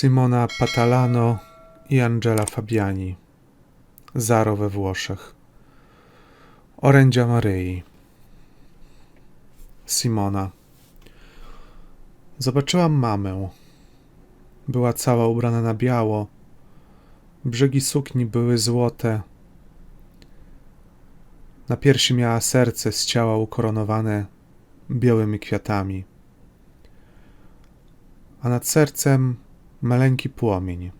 Simona Patalano i Angela Fabiani. Zaro we Włoszech. Orędzia Maryi. Simona. Zobaczyłam mamę. Była cała ubrana na biało. Brzegi sukni były złote. Na piersi miała serce z ciała ukoronowane białymi kwiatami. A nad sercem maleńki płomień.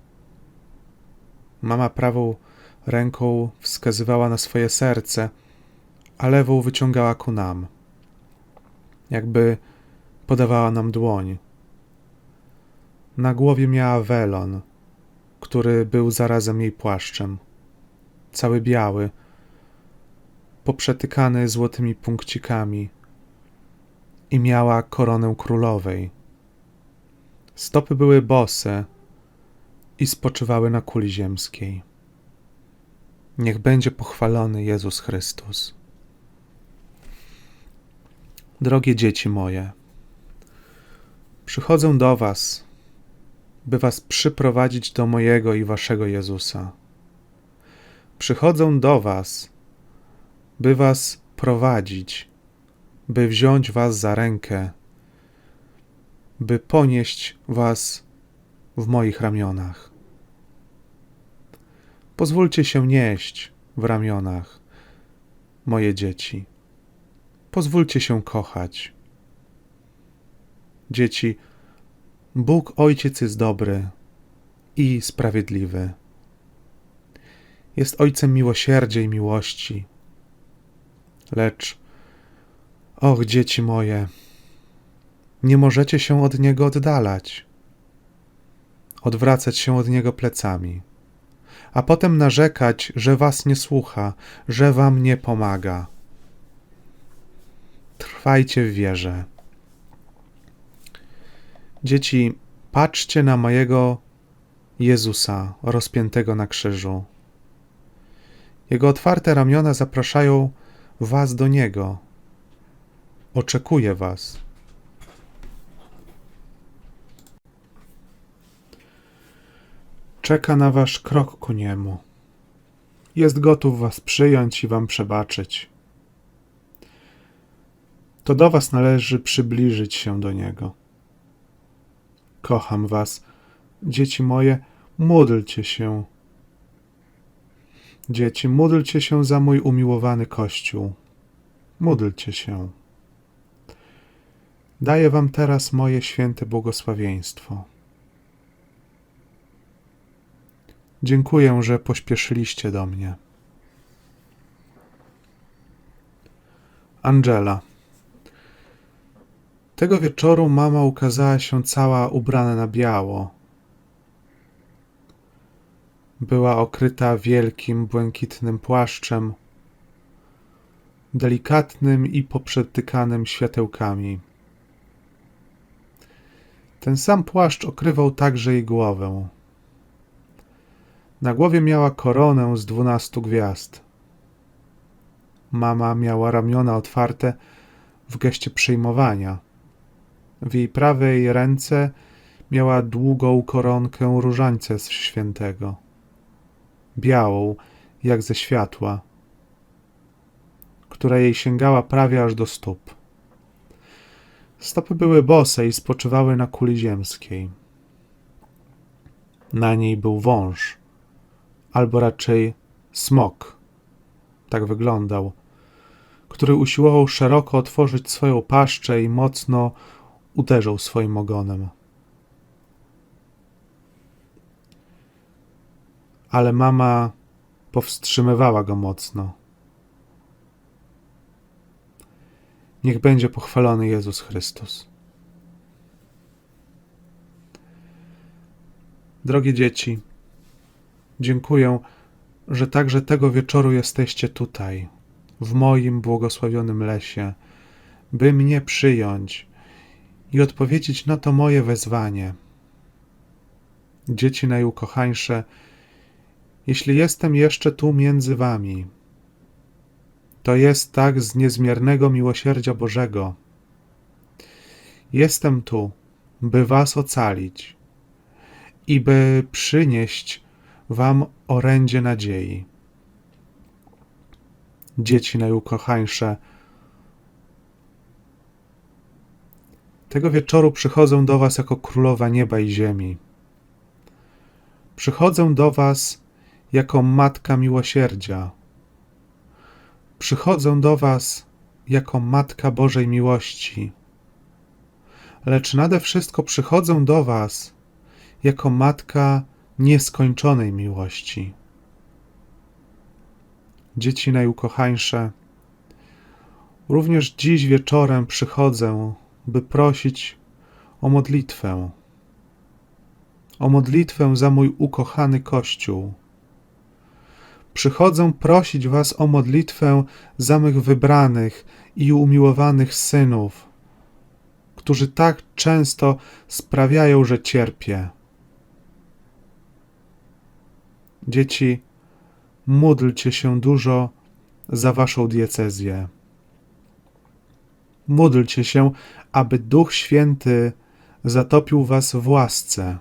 Mama prawą ręką wskazywała na swoje serce, a lewą wyciągała ku nam, jakby podawała nam dłoń. Na głowie miała welon, który był zarazem jej płaszczem, cały biały, poprzetykany złotymi punkcikami i miała koronę królowej. Stopy były bose i spoczywały na kuli ziemskiej. Niech będzie pochwalony Jezus Chrystus. Drogie dzieci moje, przychodzę do Was, by Was przyprowadzić do mojego i Waszego Jezusa. Przychodzę do Was, by Was prowadzić, by wziąć Was za rękę, by ponieść Was w moich ramionach. Pozwólcie się nieść w ramionach, moje dzieci. Pozwólcie się kochać. Dzieci, Bóg Ojciec jest dobry i sprawiedliwy. Jest Ojcem miłosierdzia i miłości. Lecz, och, dzieci moje, nie możecie się od Niego oddalać, odwracać się od Niego plecami, a potem narzekać, że Was nie słucha, że Wam nie pomaga. Trwajcie w wierze. Dzieci, patrzcie na mojego Jezusa rozpiętego na krzyżu. Jego otwarte ramiona zapraszają Was do Niego. Oczekuje Was. Czeka na Wasz krok ku Niemu. Jest gotów Was przyjąć i Wam przebaczyć. To do Was należy przybliżyć się do Niego. Kocham Was, dzieci moje, módlcie się. Dzieci, módlcie się za mój umiłowany Kościół. Módlcie się. Daję Wam teraz moje święte błogosławieństwo. Dziękuję, że pośpieszyliście do mnie. Angela. Tego wieczoru mama ukazała się cała ubrana na biało. Była okryta wielkim, błękitnym płaszczem, delikatnym i poprzetykanym światełkami. Ten sam płaszcz okrywał także jej głowę. Na głowie miała koronę z dwunastu gwiazd. Mama miała ramiona otwarte w geście przyjmowania. W jej prawej ręce miała długą koronkę różańca świętego, białą jak ze światła, która jej sięgała prawie aż do stóp. Stopy były bose i spoczywały na kuli ziemskiej. Na niej był wąż, albo raczej smok, tak wyglądał, który usiłował szeroko otworzyć swoją paszczę i mocno uderzył swoim ogonem. Ale mama powstrzymywała go mocno. Niech będzie pochwalony Jezus Chrystus. Drogie dzieci, dziękuję, że także tego wieczoru jesteście tutaj, w moim błogosławionym lesie, by mnie przyjąć i odpowiedzieć na to moje wezwanie. Dzieci najukochańsze, jeśli jestem jeszcze tu między wami, to jest tak z niezmiernego miłosierdzia Bożego. Jestem tu, by was ocalić i by przynieść wam orędzie nadziei. Dzieci najukochańsze, tego wieczoru przychodzę do was jako królowa nieba i ziemi. Przychodzę do was jako matka miłosierdzia. Przychodzę do was jako matka Bożej miłości. Lecz nade wszystko przychodzę do was jako matka nieskończonej miłości. Dzieci najukochańsze, również dziś wieczorem przychodzę, by prosić o modlitwę. O modlitwę za mój ukochany Kościół. Przychodzę prosić Was o modlitwę za mych wybranych i umiłowanych synów, którzy tak często sprawiają, że cierpię. Dzieci, módlcie się dużo za Waszą diecezję. Módlcie się, aby Duch Święty zatopił Was w łasce.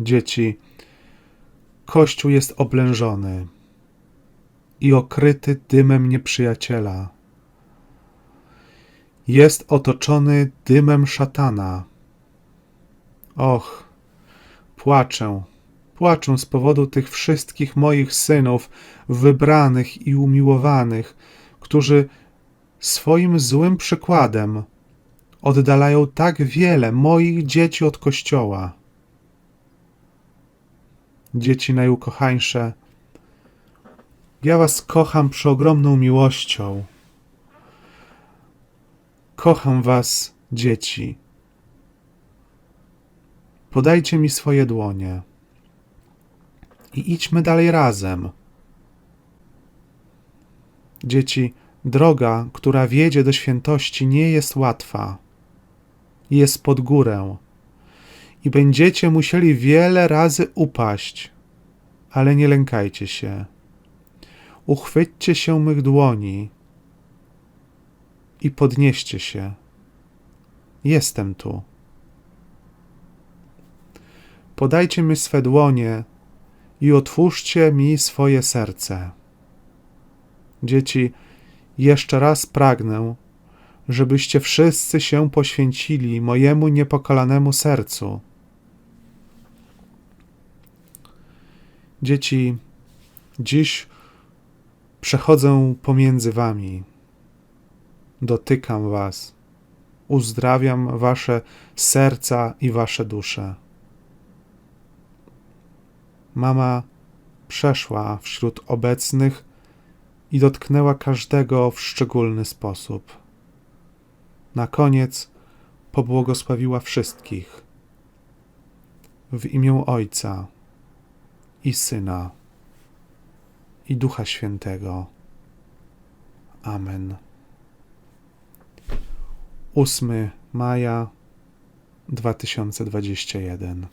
Dzieci, Kościół jest oblężony i okryty dymem nieprzyjaciela. Jest otoczony dymem szatana. Och, płaczę, płaczę z powodu tych wszystkich moich synów, wybranych i umiłowanych, którzy swoim złym przykładem oddalają tak wiele moich dzieci od Kościoła. Dzieci najukochańsze, ja Was kocham przeogromną miłością. Kocham Was, dzieci. Podajcie mi swoje dłonie i idźmy dalej razem. Dzieci, droga, która wiedzie do świętości, nie jest łatwa. Jest pod górę i będziecie musieli wiele razy upaść, ale nie lękajcie się. Uchwyćcie się mych dłoni i podnieście się. Jestem tu. Podajcie mi swe dłonie i otwórzcie mi swoje serce. Dzieci, jeszcze raz pragnę, żebyście wszyscy się poświęcili mojemu niepokalanemu sercu. Dzieci, dziś przechodzę pomiędzy wami, dotykam was, uzdrawiam wasze serca i wasze dusze. Mama przeszła wśród obecnych i dotknęła każdego w szczególny sposób. Na koniec pobłogosławiła wszystkich. W imię Ojca i Syna i Ducha Świętego. Amen. 8 maja 2021